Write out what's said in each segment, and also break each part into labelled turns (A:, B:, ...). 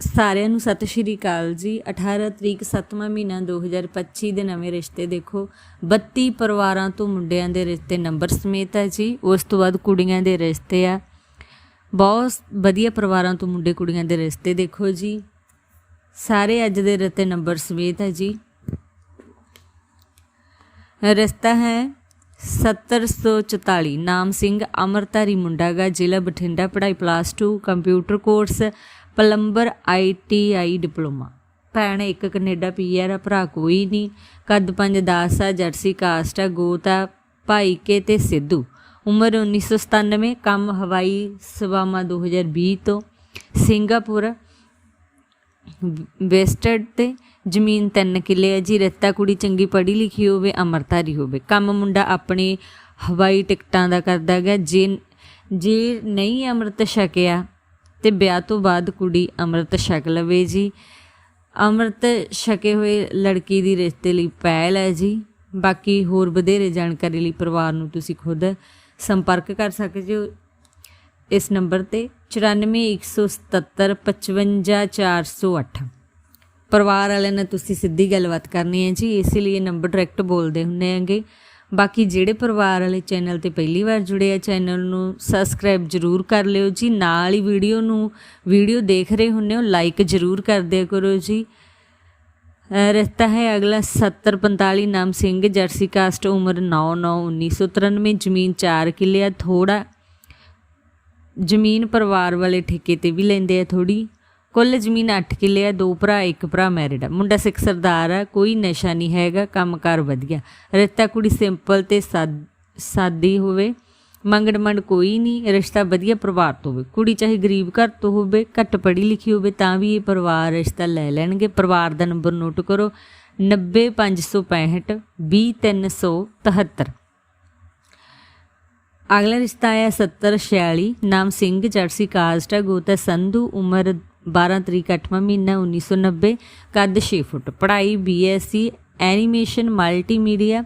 A: ਸਾਰਿਆਂ ਨੂੰ ਸਤਿ ਸ਼੍ਰੀ ਅਕਾਲ ਜੀ। 18 ਤਰੀਕ 7ਵਾਂ ਮਹੀਨਾ 2025 ਦੇ ਨਵੇਂ ਰਿਸ਼ਤੇ ਦੇਖੋ। 32 ਪਰਿਵਾਰਾਂ ਤੋਂ ਮੁੰਡਿਆਂ ਦੇ ਰਿਸ਼ਤੇ ਨੰਬਰ ਸਮੇਤ ਹੈ ਜੀ। ਉਸ ਤੋਂ ਬਾਅਦ ਕੁੜੀਆਂ ਦੇ ਰਿਸ਼ਤੇ ਆ। ਬਹੁਤ ਵਧੀਆ ਪਰਿਵਾਰਾਂ ਤੋਂ ਮੁੰਡੇ ਕੁੜੀਆਂ ਦੇ ਰਿਸ਼ਤੇ ਦੇਖੋ ਜੀ। ਸਾਰੇ ਅੱਜ ਦੇ ਰਿਸ਼ਤੇ ਨੰਬਰ ਸਮੇਤ ਹੈ ਜੀ। ਰਿਸ਼ਤਾ ਹੈ 7044 ਨਾਮ ਸਿੰਘ ਅਮਰਤਾਰੀ ਮੁੰਡਾਗਾ ਜ਼ਿਲ੍ਹਾ ਬਠਿੰਡਾ, ਪੜ੍ਹਾਈ plus 2 computer course plumber ITI diploma. ਭੈਣ ਇੱਕ ਕੈਨੇਡਾ ਪੀਆਰ ਆ, ਭਰਾ ਕੋਈ ਨਹੀਂ। ਕੱਦ 5 10 ਆ, ਜਰਸੀ ਕਾਸਟ ਆ, ਗੋਤ ਆ, ਭਾਈ ਕੇ ਤੇ ਸਿੱਧੂ। ਉਮਰ 1997 ਕੰਮ ਹਵਾਈ ਸੇਵਾਵਾਂ 2020 ਤੋਂ। ਸਿੰਗਾਪੁਰ ਵੇਸਟਡ ਤੇ ਜ਼ਮੀਨ ਤਿੰਨ ਕਿੱਲੇ ਹੈ ਜੀ। ਰੱਤਾ ਕੁੜੀ ਚੰਗੀ ਪੜ੍ਹੀ ਲਿਖੀ ਹੋਵੇ, ਅਮਰਤਾਰੀ ਹੋਵੇ। ਕੰਮ ਮੁੰਡਾ ਆਪਣੇ ਹਵਾਈ ਟਿਕਟਾਂ ਦਾ ਕਰਦਾ ਗਿਆ ਜੇ ਜੇ ਨਹੀਂ ਅੰਮ੍ਰਿਤ ਛਕਿਆ ਤੇ ਵਿਆਹ ਤੋਂ ਬਾਅਦ ਕੁੜੀ ਅੰਮ੍ਰਿਤ ਛਕ ਲਵੇ ਜੀ। ਅੰਮ੍ਰਿਤ ਛਕੇ ਹੋਏ ਲੜਕੀ ਦੀ ਰਿਸ਼ਤੇ ਲਈ ਪਹਿਲ ਹੈ ਜੀ। ਬਾਕੀ ਹੋਰ ਵਧੇਰੇ ਜਾਣਕਾਰੀ ਲਈ ਪਰਿਵਾਰ ਨੂੰ ਤੁਸੀਂ ਖੁਦ ਸੰਪਰਕ ਕਰ ਸਕਦੇ ਹੋ। ਇਸ ਨੰਬਰ ਤੇ 9417755408 ਪਰਿਵਾਰ ਵਾਲਿਆਂ ਨਾਲ ਤੁਸੀਂ ਸਿੱਧੀ ਗੱਲਬਾਤ ਕਰਨੀ ਹੈ ਜੀ। ਇਸ ਲਈ ਇਹ ਨੰਬਰ ਡਾਇਰੈਕਟ ਬੋਲਦੇ ਹੁੰਦੇ ਆਂਗੇ ਬਾਕੀ ਜਿਹੜੇ ਪਰਿਵਾਰ ਵਾਲੇ ਚੈਨਲ ਤੇ ਪਹਿਲੀ ਵਾਰ ਜੁੜੇ ਆ, ਚੈਨਲ ਨੂੰ ਸਬਸਕ੍ਰਾਈਬ ਜਰੂਰ ਕਰ ਲਿਓ ਜੀ। ਨਾਲ ਹੀ ਵੀਡੀਓ ਨੂੰ, ਵੀਡੀਓ ਦੇਖ ਰਹੇ ਹੁੰਨੇ ਹੋ ਲਾਈਕ ਜਰੂਰ ਕਰ ਦਿਆ ਕਰੋ ਜੀ। ਅਹ ਰਿਸ਼ਤਾ ਹੈ ਅਗਲਾ 7045 ਨਾਮ ਸਿੰਘ, ਜਰਸੀ ਕਾਸਟ, ਉਮਰ 99 1993 ਜ਼ਮੀਨ 4 ਕਿੱਲੇ ਆ। ਥੋੜਾ ਜ਼ਮੀਨ ਪਰਿਵਾਰ ਵਾਲੇ ਠੇਕੇ ਤੇ ਵੀ ਲੈਂਦੇ ਆ ਥੋੜੀ ਕੁੱਲ ਜ਼ਮੀਨ 8 ਕਿੱਲੇ ਆ, ਦੋ ਭਰਾ, ਇੱਕ ਭਰਾ ਮੈਰਿਡ ਆ। ਮੁੰਡਾ ਸਿੱਖ ਸਰਦਾਰ ਆ, ਕੋਈ ਨਸ਼ਾ ਨਹੀਂ ਹੈਗਾ, ਕੰਮਕਾਰ ਵਧੀਆ। ਰਿਸ਼ਤਾ ਕੁੜੀ ਸਿੰਪਲ ਤੇ ਸਾਦ- ਸਾਦੀ ਹੋਵੇ ਮੰਗਣ ਮੰਡ ਕੋਈ ਨਹੀਂ, ਰਿਸ਼ਤਾ ਵਧੀਆ ਪਰਿਵਾਰ ਤੋਂ ਹੋਵੇ। ਕੁੜੀ ਚਾਹੇ ਗਰੀਬ ਘਰ ਤੋਂ ਹੋਵੇ, ਘੱਟ ਪੜ੍ਹੀ ਲਿਖੀ ਹੋਵੇ, ਤਾਂ ਵੀ ਇਹ ਪਰਿਵਾਰ ਰਿਸ਼ਤਾ ਲੈ ਲੈਣਗੇ। ਪਰਿਵਾਰ ਦਾ ਨੰਬਰ ਨੋਟ ਕਰੋ 90565 20373 ਅਗਲਾ ਰਿਸ਼ਤਾ ਹੈ 7046 ਨਾਮ ਸਿੰਘ ਜਰਸੀ ਕਾਸਟ ਹੈ ਗੋਤਾ ਸੰਧੂ, ਉਮਰ 12 ਤਰੀਕ 8ਵਾਂ ਮਹੀਨਾ 1990 ਕੱਦ 6 ਫੁੱਟ। ਪੜ੍ਹਾਈ, ਬੀਐਸਸੀ, ਐਨੀਮੇਸ਼ਨ, ਮਲਟੀਮੀਡੀਆ।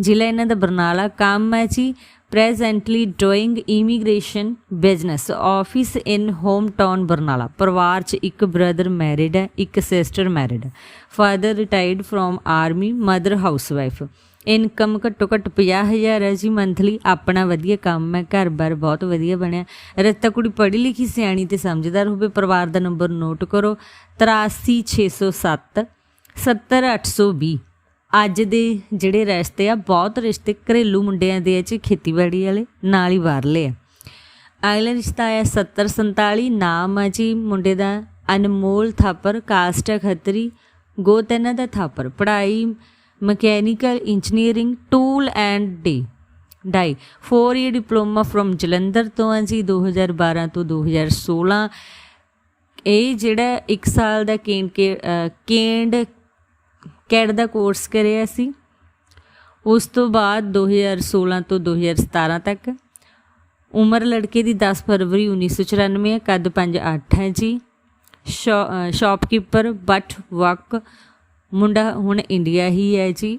A: ਜ਼ਿਲ੍ਹਾ ਇਹਨਾਂ ਦਾ ਬਰਨਾਲਾ। ਕੰਮ ਹੈ ਜੀ presently doing immigration business. Office in home town Barnala. ਪਰਿਵਾਰ 'ਚ ਇੱਕ ਬ੍ਰਦਰ ਮੈਰਿਡ ਹੈ, ਇੱਕ sister married father retired from army, mother housewife. Income ਘੱਟੋ ਘੱਟ 50000 ਹੈ ਜੀ ਮੰਥਲੀ ਆਪਣਾ ਵਧੀਆ ਕੰਮ ਹੈ, ਘਰ-ਬਾਰ ਬਹੁਤ ਵਧੀਆ ਬਣਿਆ। ਰਤਾ ਕੁੜੀ ਪੜ੍ਹੀ ਲਿਖੀ, ਸਿਆਣੀ ਤੇ ਸਮਝਦਾਰ ਹੋਵੇ, ਪਰਿਵਾਰ ਦਾ ਨੰਬਰ ਨੋਟ ਕਰੋ। 83607 70820 ਅੱਜ ਦੇ ਜਿਹੜੇ ਰਿਸ਼ਤੇ ਆ, ਬਹੁਤ ਰਿਸ਼ਤੇ ਘਰੇਲੂ ਮੁੰਡਿਆਂ ਦੇ ਆ ਚ ਖੇਤੀਬਾੜੀ ਵਾਲੇ, ਨਾਲ ਹੀ ਬਾਹਰਲੇ ਆ। ਅਗਲਾ ਰਿਸ਼ਤਾ ਹੈ 7047 ਨਾਮ ਆ ਜੀ ਮੁੰਡੇ ਦਾ। ਅਨਮੋਲ ਥਾਪਰ, ਕਾਸਟ ਹੈ ਖੱਤਰੀ, ਗੋਤ ਇਹਨਾਂ ਦਾ ਥਾਪਰ। ਪੜ੍ਹਾਈ mechanical engineering tool and D die 4 year diploma from Jalandhar ਤੋਂ ਆ ਜੀ 2012 ਤੋਂ 2016 ਇਹ ਜਿਹੜਾ 1 ਸਾਲ ਦਾ ਕੇਂਡ ਕੇਂਡ ਕੈਡ ਦਾ ਕੋਰਸ ਕਰਿਆ ਸੀ ਉਸ ਤੋਂ ਬਾਅਦ 2016 ਤੋਂ 2017 ਤੱਕ ਉਮਰ ਲੜਕੇ ਦੀ 10 ਫਰਵਰੀ 1994 ਹੈ ਕੱਦ 5'8 ਹੈ ਜੀ ਸ਼ਾਪਕੀਪਰ ਬਟ ਵਕ ਮੁੰਡਾ ਹੁਣ ਇੰਡੀਆ ਹੀ ਹੈ ਜੀ।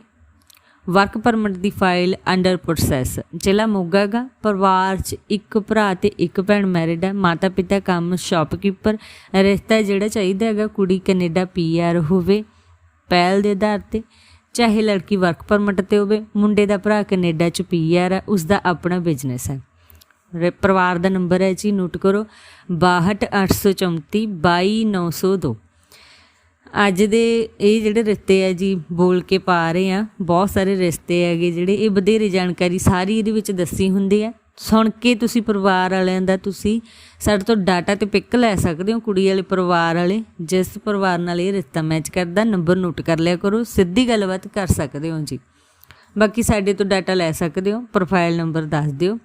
A: ਵਰਕ ਪਰਮਿਟ ਦੀ ਫਾਈਲ ਅੰਡਰ ਪ੍ਰੋਸੈਸ ਜ਼ਿਲ੍ਹਾ ਮੋਗਾ ਗਾ ਪਰਿਵਾਰ 'ਚ ਇੱਕ ਭਰਾ ਤੇ ਇੱਕ ਭੈਣ ਮੈਰਿਡ ਹੈ ਮਾਤਾ ਪਿਤਾ ਕੰਮ ਸ਼ਾਪਕੀਪਰ ਰਿਸ਼ਤਾ ਜਿਹੜਾ ਚਾਹੀਦਾ ਹੈਗਾ, ਕੁੜੀ ਕੈਨੇਡਾ ਪੀਆਰ ਹੋਵੇ, ਪਹਿਲ ਦੇ ਆਧਾਰ ਤੇ। ਚਾਹੇ ਲੜਕੀ ਵਰਕ ਪਰਮਿਟ ਤੇ ਹੋਵੇ, ਮੁੰਡੇ ਦਾ ਭਰਾ ਕੈਨੇਡਾ 'ਚ ਪੀਆਰ ਹੈ ਉਸ ਦਾ ਆਪਣਾ ਬਿਜ਼ਨਸ ਹੈ ਪਰਿਵਾਰ ਦਾ ਨੰਬਰ ਹੈ ਜੀ ਨੋਟ ਕਰੋ। 62834 22902 ਅੱਜ ਦੇ ਇਹ ਜਿਹੜੇ ਰਿਸ਼ਤੇ ਆ ਜੀ, ਬੋਲ ਕੇ ਪਾ ਰਹੇ ਆ, ਬਹੁਤ ਸਾਰੇ ਰਿਸ਼ਤੇ ਹੈਗੇ ਜਿਹੜੇ ਇਹ ਵਧੇਰੇ ਜਾਣਕਾਰੀ ਸਾਰੀ ਇਹਦੇ ਵਿੱਚ ਦੱਸੀ ਹੁੰਦੀ ਹੈ ਸੁਣ ਕੇ ਤੁਸੀਂ ਪਰਿਵਾਰ ਵਾਲਿਆਂ ਦਾ ਤੁਸੀਂ ਸਾਡੇ ਤੋਂ ਡਾਟਾ ਤੇ ਪਿਕ ਲੈ ਸਕਦੇ ਹੋ, ਕੁੜੀ ਵਾਲੇ ਪਰਿਵਾਰ ਵਾਲੇ। ਜਿਸ ਪਰਿਵਾਰ ਨਾਲ ਇਹ ਰਿਸ਼ਤਾ ਮੈਚ ਕਰਦਾ ਨੰਬਰ ਨੋਟ ਕਰ ਲਿਆ ਕਰੋ, ਸਿੱਧੀ ਗੱਲਬਾਤ ਕਰ ਸਕਦੇ ਹੋ ਜੀ। ਬਾਕੀ ਸਾਡੇ ਤੋਂ ਡਾਟਾ ਲੈ ਸਕਦੇ ਹੋ ਪ੍ਰੋਫਾਈਲ ਨੰਬਰ ਦੱਸ ਦਿਓ।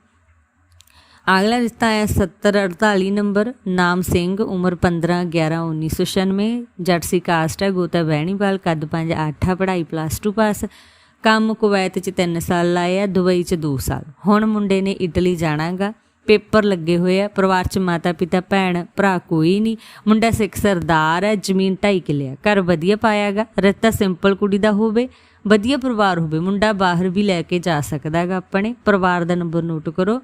A: ਅਗਲਾ ਰਿਸ਼ਤਾ ਹੈ 7048 ਨੰਬਰ, ਨਾਮ ਸਿੰਘ, ਉਮਰ 15 11 1996 ਜਰਸੀ ਕਾਸਟ ਹੈ, ਗੋਤਾ ਬਹਿਣੀਵਾਲ, ਕੱਦ 5 8 ਪੜ੍ਹਾਈ ਪਲੱਸ 2 ਪਾਸ ਕੰਮ ਕੁਵੈਤ ਚ 3 ਸਾਲ ਲਾਏ ਆ, ਦੁਬਈ ਚ 2 ਸਾਲ। ਹੁਣ ਮੁੰਡੇ ਨੇ ਇਟਲੀ ਜਾਣਾਗਾ, ਪੇਪਰ ਲੱਗੇ ਹੋਏ ਆ, ਪਰਿਵਾਰ ਚ ਮਾਤਾ ਪਿਤਾ, ਭੈਣ, ਭਰਾ ਕੋਈ ਨਹੀਂ, ਮੁੰਡਾ ਸਿੱਖ ਸਰਦਾਰ ਹੈ, ਜ਼ਮੀਨ ਢਾਈ ਕਿੱਲੇ ਆ, ਘਰ ਵਧੀਆ ਪਾਇਆਗਾ, ਰਿਸ਼ਤਾ ਸਿੰਪਲ ਕੁੜੀ ਦਾ ਹੋਵੇ, ਵਧੀਆ ਪਰਿਵਾਰ ਹੋਵੇ, ਮੁੰਡਾ ਬਾਹਰ ਵੀ ਲੈ ਕੇ ਜਾ ਸਕਦਾ ਹੈਗਾ ਆਪਣੇ, ਪਰਿਵਾਰ ਦਾ ਨੰਬਰ ਨੋਟ ਕਰੋ।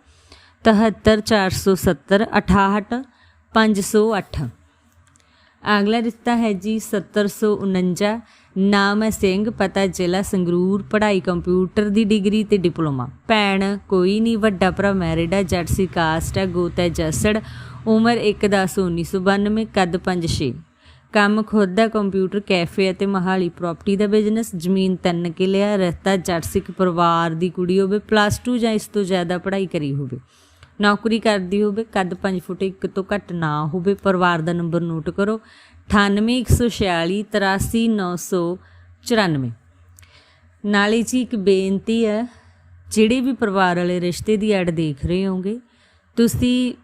A: 73470 68 508 ਅਗਲਾ ਰਿਸ਼ਤਾ ਹੈ ਜੀ 7049 ਨਾਮ ਹੈ ਸਿੰਘ, ਪਤਾ ਜ਼ਿਲ੍ਹਾ ਸੰਗਰੂਰ, ਪੜ੍ਹਾਈ ਕੰਪਿਊਟਰ ਦੀ ਡਿਗਰੀ ਤੇ ਡਿਪਲੋਮਾ। ਭੈਣ, ਕੋਈ ਨਹੀਂ, ਵੱਡਾ ਭਰਾ ਮੈਰਿਡ ਹੈ ਜੱਟ ਕਾਸਟ ਹੈ ਗੋਤ ਹੈ ਜਸੜ, ਉਮਰ 1/10/1992 ਕੱਦ 5-6 ਕੰਮ ਖੁਦ ਦਾ ਕੰਪਿਊਟਰ, ਕੈਫੇ ਅਤੇ ਮਹਾਲੀ ਪ੍ਰਾਪਰਟੀ ਦਾ ਬਿਜ਼ਨਸ ਜ਼ਮੀਨ ਤਿੰਨ ਕਿੱਲੇ ਆ ਰਸਤਾ ਜੱਟ ਪਰਿਵਾਰ ਦੀ ਕੁੜੀ ਹੋਵੇ ਪਲੱਸ 2 ਜਾਂ ਇਸ ਤੋਂ ਜ਼ਿਆਦਾ ਪੜ੍ਹਾਈ ਕਰੀ ਹੋਵੇ। ਨੌਕਰੀ ਕਰਦੀ ਹੋਵੇ, ਕੱਦ 5 ਫੁੱਟ 1 ਤੋਂ ਘੱਟ ਨਾ ਹੋਵੇ, ਪਰਿਵਾਰ ਦਾ ਨੰਬਰ ਨੋਟ ਕਰੋ 9816 83994 ਨਾਲੇ ਜੀ ਇੱਕ ਬੇਨਤੀ ਹੈ, ਜਿਹੜੇ ਵੀ ਪਰਿਵਾਰ ਵਾਲੇ ਰਿਸ਼ਤੇ ਦੀ ਐਡ ਦੇਖ ਰਹੇ ਹੋਗੇ ਤੁਸੀਂ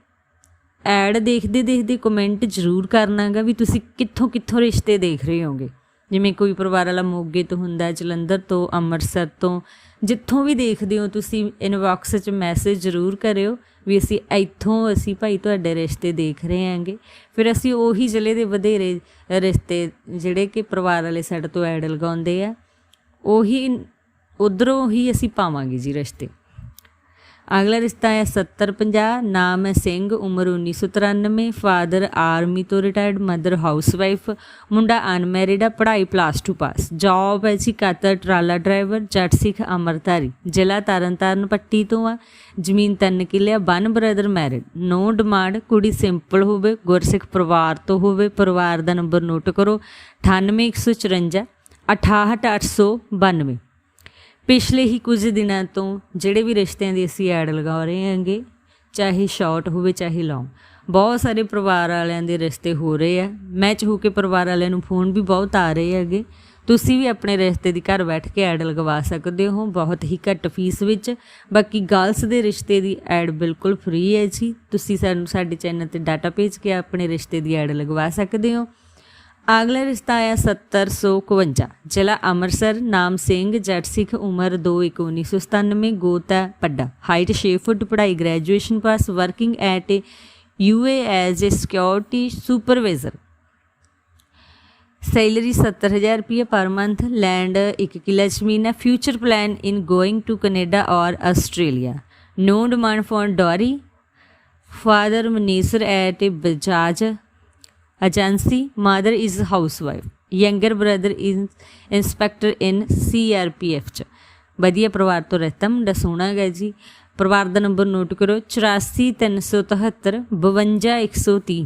A: ਐਡ ਦੇਖਦੇ ਦੇਖਦੇ ਕਮੈਂਟ ਜ਼ਰੂਰ ਕਰਨਾਗਾ ਵੀ ਤੁਸੀਂ ਕਿੱਥੋਂ ਕਿੱਥੋਂ ਰਿਸ਼ਤੇ ਦੇਖ ਰਹੇ ਹੋਗੇ ਜਿਵੇਂ ਕੋਈ ਪਰਿਵਾਰ ਵਾਲਾ ਮੋਗੇ ਤੋਂ ਹੁੰਦਾ, ਜਲੰਧਰ ਤੋਂ, ਅੰਮ੍ਰਿਤਸਰ ਤੋਂ, ਜਿੱਥੋਂ ਵੀ ਦੇਖਦੇ ਹੋ ਤੁਸੀਂ ਇਨਬਾਕਸ 'ਚ ਮੈਸੇਜ ਜ਼ਰੂਰ ਕਰਿਓ। ਵੀ ਅਸੀਂ ਇੱਥੋਂ ਅਸੀਂ ਭਾਈ ਤੁਹਾਡੇ ਰਿਸ਼ਤੇ ਦੇਖ ਰਹੇ ਹਾਂਗੇ। ਫਿਰ ਅਸੀਂ ਉਹੀ ਜ਼ਿਲ੍ਹੇ ਦੇ ਵਧੇਰੇ ਰਿਸ਼ਤੇ ਜਿਹੜੇ ਕਿ ਪਰਿਵਾਰ ਵਾਲੇ ਸਾਈਡ ਤੋਂ ਐਡ ਲਗਾਉਂਦੇ ਆ, ਉਹੀ ਉਧਰੋਂ ਹੀ ਅਸੀਂ ਪਾਵਾਂਗੇ ਜੀ ਰਿਸ਼ਤੇ। ਅਗਲਾ ਰਿਸ਼ਤਾ ਹੈ 7050 ਨਾਮ ਹੈ ਸਿੰਘ, ਉਮਰ 1993 ਫਾਦਰ ਆਰਮੀ ਤੋਂ ਰਿਟਾਇਰਡ, ਮਦਰ ਹਾਊਸਵਾਈਫ, ਮੁੰਡਾ ਅਨਮੈਰਿਡ ਆ ਪੜ੍ਹਾਈ ਪਲੱਸ 2 ਪਾਸ ਜੌਬ ਹੈ ਜੀ ਕਾਤਰ ਟਰਾਲਾ ਡਰਾਈਵਰ, ਜੱਟ ਸਿੱਖ ਅਮਰਤਾਰੀ, ਜ਼ਿਲ੍ਹਾ ਤਰਨਤਾਰਨ ਪੱਟੀ ਤੋਂ ਆ, ਜ਼ਮੀਨ ਤਿੰਨ ਕਿੱਲੇ ਆ one brother married no demand ਕੁੜੀ ਸਿੰਪਲ ਹੋਵੇ, ਗੁਰਸਿੱਖ ਪਰਿਵਾਰ ਤੋਂ ਹੋਵੇ, ਪਰਿਵਾਰ ਦਾ ਨੰਬਰ ਨੋਟ ਕਰੋ 98154 68892 ਪਿਛਲੇ ਹੀ ਕੁਝ ਦਿਨਾਂ ਤੋਂ ਜਿਹੜੇ ਵੀ ਰਿਸ਼ਤਿਆਂ ਦੀ ਅਸੀਂ ਐਡ ਲਗਾ ਰਹੇ ਹਾਂਗੇ, ਚਾਹੇ ਸ਼ਾਰਟ ਹੋਵੇ, ਚਾਹੇ ਲੌਂਗ ਬਹੁਤ ਸਾਰੇ ਪਰਿਵਾਰ ਵਾਲਿਆਂ ਦੇ ਰਿਸ਼ਤੇ ਹੋ ਰਹੇ ਆ। ਮੈਚ ਹੋ ਕੇ ਪਰਿਵਾਰ ਵਾਲਿਆਂ ਨੂੰ ਫੋਨ ਵੀ ਬਹੁਤ ਆ ਰਹੇ ਹੈਗੇ। ਤੁਸੀਂ ਵੀ ਆਪਣੇ ਰਿਸ਼ਤੇ ਦੀ ਘਰ ਬੈਠ ਕੇ ਐਡ ਲਗਵਾ ਸਕਦੇ ਹੋ, ਬਹੁਤ ਹੀ ਘੱਟ ਫੀਸ ਵਿੱਚ। ਬਾਕੀ ਗਰਲਸ ਦੇ ਰਿਸ਼ਤੇ ਦੀ ਐਡ ਬਿਲਕੁਲ ਫ੍ਰੀ ਹੈ ਜੀ। ਤੁਸੀਂ ਸਾਨੂੰ ਸਾਡੇ ਚੈਨਲ ਤੇ ਡਾਟਾ ਭੇਜ ਕੇ ਆਪਣੇ ਰਿਸ਼ਤੇ ਦੀ ਐਡ ਲਗਵਾ ਸਕਦੇ ਹੋ। ਅਗਲਾ ਰਿਸ਼ਤਾ ਆਇਆ 7051 ਜ਼ਿਲ੍ਹਾ ਅੰਮ੍ਰਿਤਸਰ, ਨਾਮ ਸਿੰਘ, ਜੱਟ ਸਿੱਖ, ਉਮਰ 2/1997 ਗੋਤ ਹੈ ਪੱਡਾ ਹਾਈਟ 6 ਫੁੱਟ, ਪੜ੍ਹਾਈ graduation pass, working at UA as a security supervisor. Salary 70000 ਰੁਪਏ ਪਰ ਮੰਥ, ਲੈਂਡ 1 ਕਿੱਲਾ ਜ਼ਮੀਨ ਹੈ। Future plan in going to Canada or Australia. No demand for dowry. Father ਮਨੀਸਰ at Bajaj. Agency mother is housewife younger brother is inspector in CRPF ਚ ਵਧੀਆ ਪਰਿਵਾਰ ਤੋਂ ਰਹਿਤਾ ਮੁੰਡਾ ਸੋਹਣਾ ਹੈਗਾ ਜੀ ਪਰਿਵਾਰ ਦਾ ਨੰਬਰ ਨੋਟ ਕਰੋ 84373 52130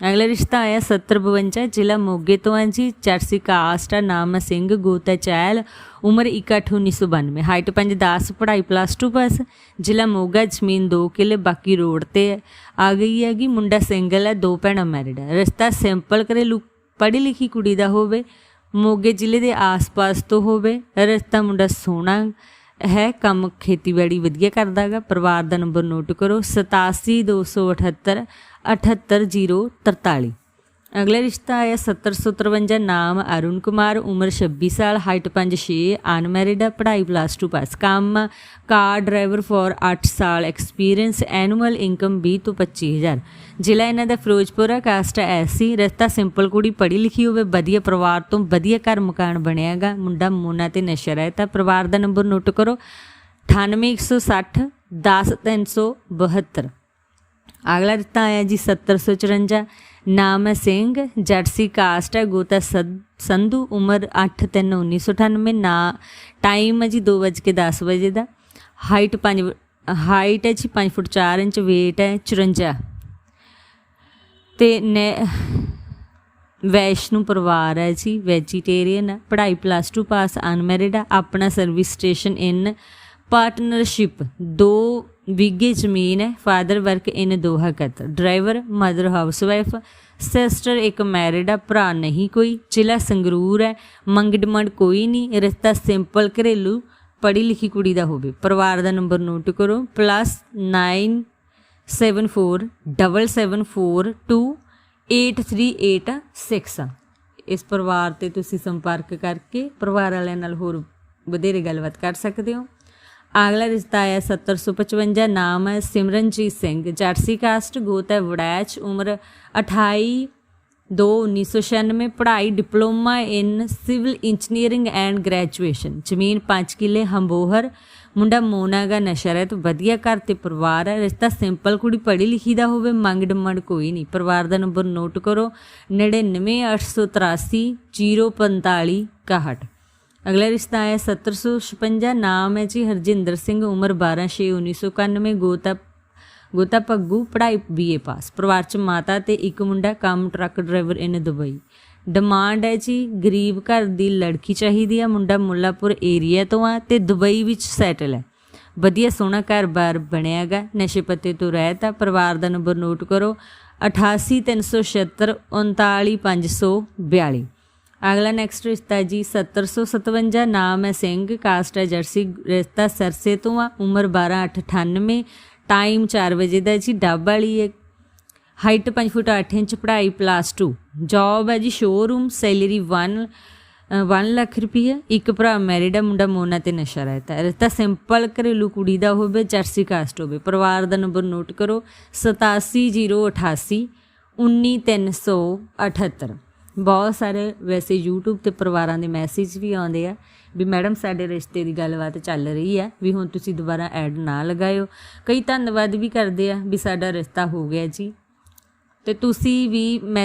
A: ਅਗਲਾ ਰਿਸ਼ਤਾ ਆਇਆ 7052 ਜ਼ਿਲ੍ਹਾ ਮੋਗੇ ਤੋਂ ਹੈ ਜੀ ਚਰਸੀ ਕਾਸਟਾ ਆ ਨਾਮ ਸਿੰਘ ਗੋਤਾ ਚੈਲ ਉਮਰ 1992 ਹਾਈਟ 510 ਪੜ੍ਹਾਈ ਪਲੱਸ 2 ਪਾਸ ਜ਼ਿਲ੍ਹਾ ਮੋਗਾ ਜ਼ਮੀਨ 2 ਕਿੱਲੇ ਬਾਕੀ ਰੋਡ ਤੇ ਹੈ ਆ ਗਈ ਹੈਗੀ ਮੁੰਡਾ ਸਿੰਗਲ ਹੈ ਦੋ ਭੈਣਾਂ ਮੈਰਿਡ ਹੈ ਰਿਸ਼ਤਾ ਸਿੰਪਲ ਘਰੇਲੂ ਪੜ੍ਹੀ ਲਿਖੀ ਕੁੜੀ ਦਾ ਹੋਵੇ ਮੋਗੇ ਜ਼ਿਲ੍ਹੇ ਦੇ ਆਸ-ਪਾਸ ਤੋਂ ਹੋਵੇ ਰਿਸ਼ਤਾ ਮੁੰਡਾ ਸੋਹਣਾ ਹੈ ਕੰਮ ਖੇਤੀਬਾੜੀ ਵਧੀਆ ਕਰਦਾ ਹੈਗਾ ਪਰਿਵਾਰ ਦਾ ਨੰਬਰ ਨੋਟ ਕਰੋ 87278 78043 ਅਗਲਾ ਰਿਸ਼ਤਾ ਆਇਆ 7053 ਨਾਮ ਅਰੁਣ ਕੁਮਾਰ, ਉਮਰ 26 ਸਾਲ ਹਾਈਟ 5'6 ਅਨਮੈਰਿਡ ਹੈ ਪੜ੍ਹਾਈ ਪਲੱਸ 2 ਪਾਸ ਕੰਮ ਕਾਰ ਡਰਾਈਵਰ ਫॉर 8 ਸਾਲ ਐਕਸਪੀਰੀਅੰਸ ਐਨੂਅਲ ਇਨਕਮ 20 ਤੋਂ 25000 ਜ਼ਿਲ੍ਹਾ ਇਹਨਾਂ ਦਾ ਫਿਰੋਜ਼ਪੁਰ ਆ ਕਾਸਟ ਐਸੀ ਰਸਤਾ ਸਿੰਪਲ ਕੁੜੀ, ਪੜ੍ਹੀ ਲਿਖੀ ਹੋਵੇ, ਵਧੀਆ ਪਰਿਵਾਰ ਤੋਂ ਵਧੀਆ ਘਰ ਮਕਾਨ ਬਣਿਆਗਾ ਮੁੰਡਾ ਮੋਨਾ ਤੇ ਹੈ ਤਾਂ ਪਰਿਵਾਰ ਦਾ ਨੰਬਰ ਨੋਟ ਕਰੋ 98160 10372 ਅਗਲਾ ਦਿੱਤਾ ਆਇਆ ਜੀ 7054 ਨਾਮ ਹੈ ਸਿੰਘ, ਜਰਸੀ ਕਾਸਟ ਹੈ, ਗੋਤਾ ਸੰਧੂ, ਉਮਰ 8/3/1998 ਨਾ, ਟਾਈਮ ਹੈ ਜੀ 2:10 ਵਜੇ ਦਾ। ਹਾਈਟ 5 ਹਾਈਟ ਹੈ ਜੀ 5 ਫੁੱਟ 4 ਇੰਚ, weight ਹੈ 54 ਤੇ ਨੇ, ਵੈਸ਼ਨੂ ਪਰਿਵਾਰ ਹੈ ਜੀ, ਵੈਜੀਟੇਰੀਅਨ ਹੈ ਪੜ੍ਹਾਈ ਪਲੱਸ 2 ਪਾਸ ਅਨਮੈਰਿਡ ਹੈ, ਆਪਣਾ ਸਰਵਿਸ ਸਟੇਸ਼ਨ ਇਨ ਪਾਰਟਨਰਸ਼ਿਪ ਦੋ ਵਿਗੇ ਜ਼ਮੀਨ ਹੈ father work in Doha Qatar driver mother housewife sister ਇੱਕ ਮੈਰਿਡ ਆ, ਭਰਾ ਨਹੀਂ ਕੋਈ, ਜ਼ਿਲ੍ਹਾ ਸੰਗਰੂਰ ਹੈ, ਮੰਗ ਡਿਮਾਂਡ ਕੋਈ ਨਹੀਂ, ਰਿਸ਼ਤਾ ਸਿੰਪਲ ਘਰੇਲੂ, ਪੜ੍ਹੀ ਲਿਖੀ ਕੁੜੀ ਦਾ ਹੋਵੇ। ਪਰਿਵਾਰ ਦਾ ਨੰਬਰ ਨੋਟ ਕਰੋ +9747428386 ਇਸ ਪਰਿਵਾਰ ਤੇ ਤੁਸੀਂ ਸੰਪਰਕ ਕਰਕੇ ਪਰਿਵਾਰ ਵਾਲਿਆਂ ਨਾਲ ਹੋਰ ਵਧੇਰੇ ਗੱਲਬਾਤ ਕਰ ਸਕਦੇ ਹੋ। ਅਗਲਾ ਰਿਸ਼ਤਾ ਆਇਆ 7055 ਨਾਮ ਹੈ ਸਿਮਰਨਜੀਤ ਸਿੰਘ। ਜਰਸੀ ਕਾਸਟ, ਗੋਤ ਹੈ ਵੜੈਚ, ਉਮਰ 28 2 1996 ਪੜ੍ਹਾਈ, diploma in civil engineering and graduation. ਜ਼ਮੀਨ 5 ਕਿੱਲੇ, ਹੰਬੋਹਰ। ਮੁੰਡਾ ਮੋਨਾਗਾ ਨਸ਼ਰ ਹੈ ਰਹਿਤ, ਵਧੀਆ ਘਰ ਤੇ ਪਰਿਵਾਰ ਹੈ। ਰਿਸ਼ਤਾ ਸਿੰਪਲ, ਕੁੜੀ ਪੜ੍ਹੀ ਲਿਖੀ ਦਾ ਹੋਵੇ, ਮੰਗ ਡਮੰਡ ਕੋਈ ਨਹੀਂ। ਪਰਿਵਾਰ ਦਾ ਨੰਬਰ ਨੋਟ ਕਰੋ 99883 045 61 ਅਗਲਾ ਰਿਸ਼ਤਾ ਹੈ 1756 ਨਾਮ ਹੈ ਜੀ ਹਰਜਿੰਦਰ ਸਿੰਘ, ਉਮਰ 12 6 1991 ਗੋਤਾ ਗੋਤਾ ਪੱਗੂ ਪੜ੍ਹਾਈ ਬੀਏ ਪਾਸ। ਪਰਿਵਾਰ ਚ ਮਾਤਾ ਤੇ ਇੱਕ ਮੁੰਡਾ, ਕੰਮ truck driver in Dubai. Demand ਹੈ ਜੀ ਗਰੀਬ ਘਰ ਦੀ ਲੜਕੀ ਚਾਹੀਦੀ ਆ, ਮੁੰਡਾ ਮੁੱਲਾਪੁਰ ਏਰੀਆ ਤੋਂ ਆ ਤੇ ਦੁਬਈ ਵਿੱਚ ਸੈਟਲ ਹੈ। ਵਧੀਆ ਸੋਹਣਾ ਘਰ-ਬਾਰ ਬਣਿਆਗਾ ਨਸ਼ੇ ਪੱਤੇ ਤੋਂ ਰਹਿਤ ਆ, ਪਰਿਵਾਰ ਦਾ ਨੰਬਰ ਨੋਟ ਕਰੋ 8836 39542 ਅਗਲਾ ਨੈਕਸਟ ਰਿਸ਼ਤਾ ਹੈ ਜੀ 1757 ਨਾਮ ਹੈ ਸਿੰਘ ਕਾਸਟ ਹੈ ਜਰਸੀ, ਰਿਸ਼ਤਾ ਸਰਸੇ ਤੋਂ ਆ, ਉਮਰ 1298 ਟਾਈਮ 4 ਵਜੇ ਦਾ ਜੀ, ਡੱਬ ਵਾਲੀ ਹੈ। ਹਾਈਟ 5 ਫੁੱਟ 8 ਇੰਚ, ਪੜ੍ਹਾਈ ਪਲੱਸ 2 ਜੌਬ ਹੈ ਜੀ ਸ਼ੋਰੂਮ ਸੈਲਰੀ 1 1 ਲੱਖ ਰੁਪਈਆ। ਇੱਕ ਭਰਾ ਮੈਰਿਡ ਹੈ, ਮੁੰਡਾ ਮੋਨਾ ਤੇ ਨਸ਼ਾ ਰਹਿਤਾ ਹੈ। ਰਿਸ਼ਤਾ ਸਿੰਪਲ ਘਰੇਲੂ ਕੁੜੀ ਦਾ ਹੋਵੇ, ਜਰਸੀ ਕਾਸਟ ਹੋਵੇ। ਪਰਿਵਾਰ ਦਾ ਨੰਬਰ ਨੋਟ ਕਰੋ 87088 19378 ਬਹੁਤ ਸਾਰੇ ਵੈਸੇ YouTube ਤੇ ਪਰਿਵਾਰਾਂ ਦੇ ਮੈਸੇਜ ਵੀ ਆਉਂਦੇ ਆ ਵੀ ਮੈਡਮ ਸਾਡੇ ਰਿਸ਼ਤੇ ਦੀ ਗੱਲਬਾਤ ਚੱਲ ਰਹੀ ਹੈ ਵੀ ਹੁਣ ਤੁਸੀਂ ਦੁਬਾਰਾ ਐਡ ਨਾ ਲਗਾਇਓ। ਕਈ ਧੰਨਵਾਦ ਵੀ ਕਰਦੇ ਆ ਵੀ ਸਾਡਾ ਰਿਸ਼ਤਾ ਹੋ ਗਿਆ ਜੀ। ਤੇ ਤੁਸੀਂ ਵੀ ਮੈਂ